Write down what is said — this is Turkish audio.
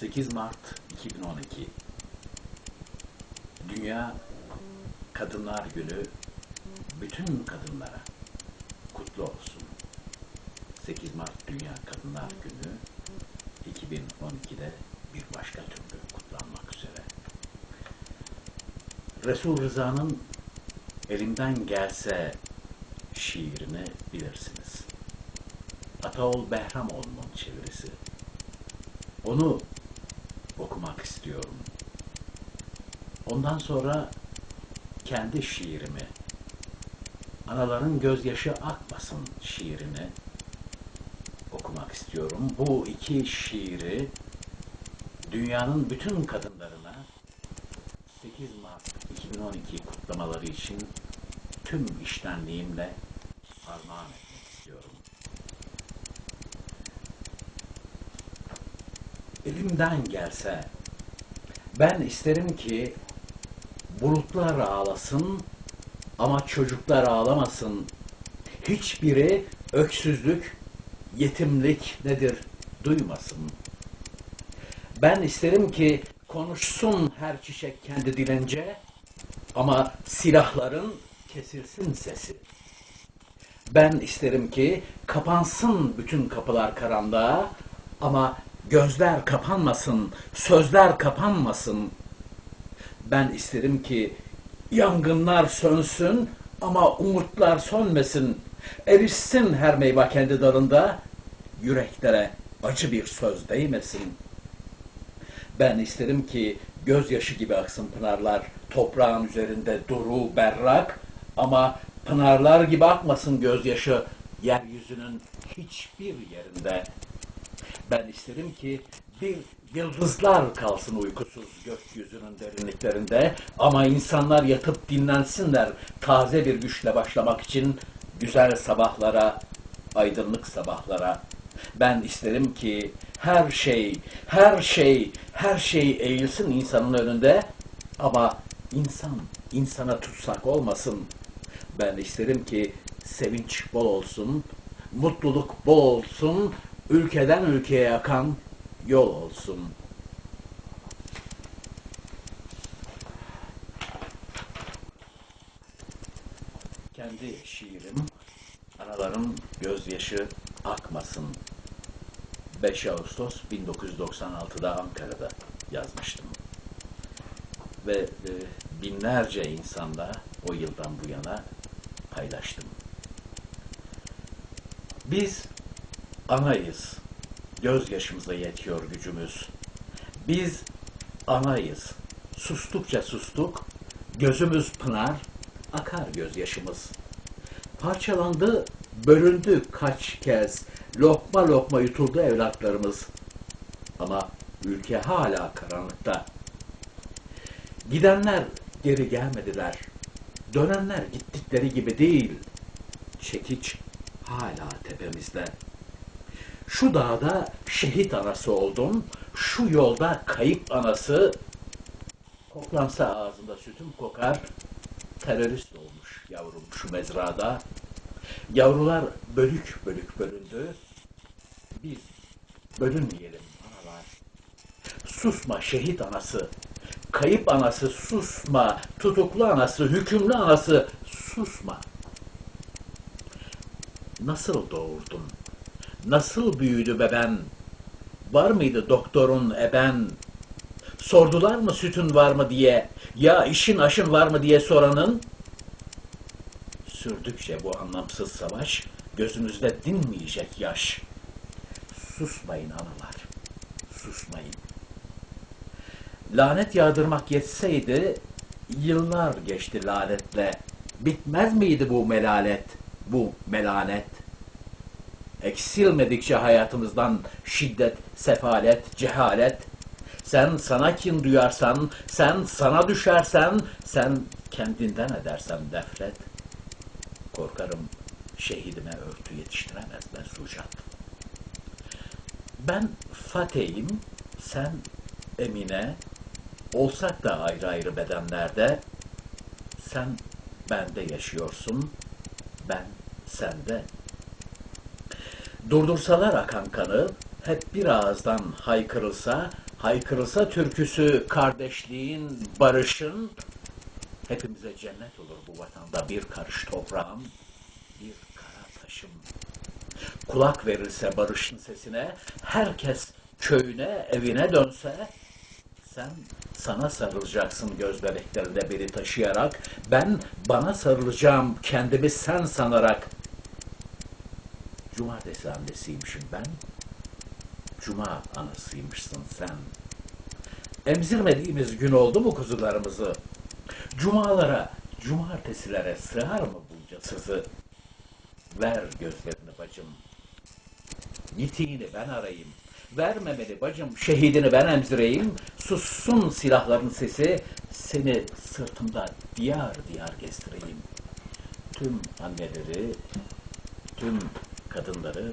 8 Mart 2012 Dünya Kadınlar Günü bütün kadınlara kutlu olsun. 8 Mart Dünya Kadınlar Günü 2012'de bir başka türlü kutlanmak üzere. Resul Rıza'nın Elimden Gelse şiirini bilirsiniz. Ataol Behramoğlu'nun çevirisi. Onu okumak istiyorum. Ondan sonra kendi şiirimi, Anaların Gözyaşı Akmasın şiirini okumak istiyorum. Bu iki şiiri dünyanın bütün kadınlarına 8 Mart 2012 kutlamaları için tüm iştenliğimle armağan etmek istiyorum. Elimden gelse ben isterim ki bulutlar ağlasın ama çocuklar ağlamasın. Hiçbiri öksüzlük, yetimlik nedir duymasın. Ben isterim ki konuşsun her çiçek kendi dilince ama silahların kesilsin sesi. Ben isterim ki kapansın bütün kapılar karanlığa ama gözler kapanmasın, sözler kapanmasın. Ben isterim ki yangınlar sönsün ama umutlar sönmesin. Erişsin her meyve kendi dalında, yüreklere acı bir söz değmesin. Ben isterim ki gözyaşı gibi aksın pınarlar, toprağın üzerinde duru, berrak ama pınarlar gibi akmasın gözyaşı yeryüzünün hiçbir yerinde. Ben isterim ki bir yıldızlar kalsın uykusuz gökyüzünün derinliklerinde ama insanlar yatıp dinlensinler taze bir güçle başlamak için güzel sabahlara, aydınlık sabahlara. Ben isterim ki her şey, her şey, her şey eğilsin insanın önünde ama insan, insana tutsak olmasın. Ben isterim ki sevinç bol olsun, mutluluk bol olsun, ülkeden ülkeye akan yol olsun. Kendi şiirim, anaların gözyaşı akmasın. 5 Ağustos 1996'da Ankara'da yazmıştım. Ve e, binlerce insanla o yıldan bu yana paylaştım. Biz anayız. Gözyaşımıza yetiyor gücümüz. Biz anayız. Sustukça sustuk, gözümüz pınar, akar gözyaşımız. Parçalandı, bölündü kaç kez, lokma lokma yutuldu evlatlarımız. Ama ülke hala karanlıkta. Gidenler geri gelmediler. Dönenler gittikleri gibi değil. Çekiç hala tepemizde. Şu dağda şehit anası oldum, şu yolda kayıp anası, koklansa ağzında sütüm kokar, terörist olmuş yavrum şu mezrada. Yavrular bölük bölük bölündü, biz bölünmeyelim analar. Susma şehit anası, kayıp anası susma, tutuklu anası, hükümlü anası susma. Nasıl doğurdun? Nasıl büyüdü beben? Var mıydı doktorun eben? Sordular mı sütün var mı diye, ya işin aşın var mı diye soranın? Sürdükçe bu anlamsız savaş, gözümüzde dinmeyecek yaş. Susmayın analar, susmayın. Lanet yağdırmak yetseydi, yıllar geçti lanetle. Bitmez miydi bu melalet, bu melanet? Eksilmedikçe hayatımızdan şiddet, sefalet, cehalet. Sen sana kin duyarsan, sen sana düşersen, sen kendinden edersen deflet. Korkarım şehidime örtü yetiştiremez Mesrucat. Ben Fatih'im, sen Emine, olsak da ayrı ayrı bedenlerde, sen bende yaşıyorsun, ben sende. Durdursalar akan kanı, hep bir ağızdan haykırılsa, haykırılsa türküsü kardeşliğin, barışın, hepimize cennet olur bu vatanda bir karış toprağım, bir kara taşım. Kulak verirse barışın sesine, herkes köyüne, evine dönse, sen sana sarılacaksın göz bebeklerinde taşıyarak, ben bana sarılacağım kendimi sen sanarak. Cumartesi annesiymişim ben, Cuma anasıymışsın sen. Emzirmediğimiz gün oldu mu kuzularımızı? Cumalara, cumartesilere sığar mı bunca? Ver gözlerini bacım. Yitiğini ben arayayım. Vermemeli bacım, şehidini ben emzireyim. Sussun silahların sesi, seni sırtımda diyar diyar gezdireyim. Tüm anneleri, tüm kadınları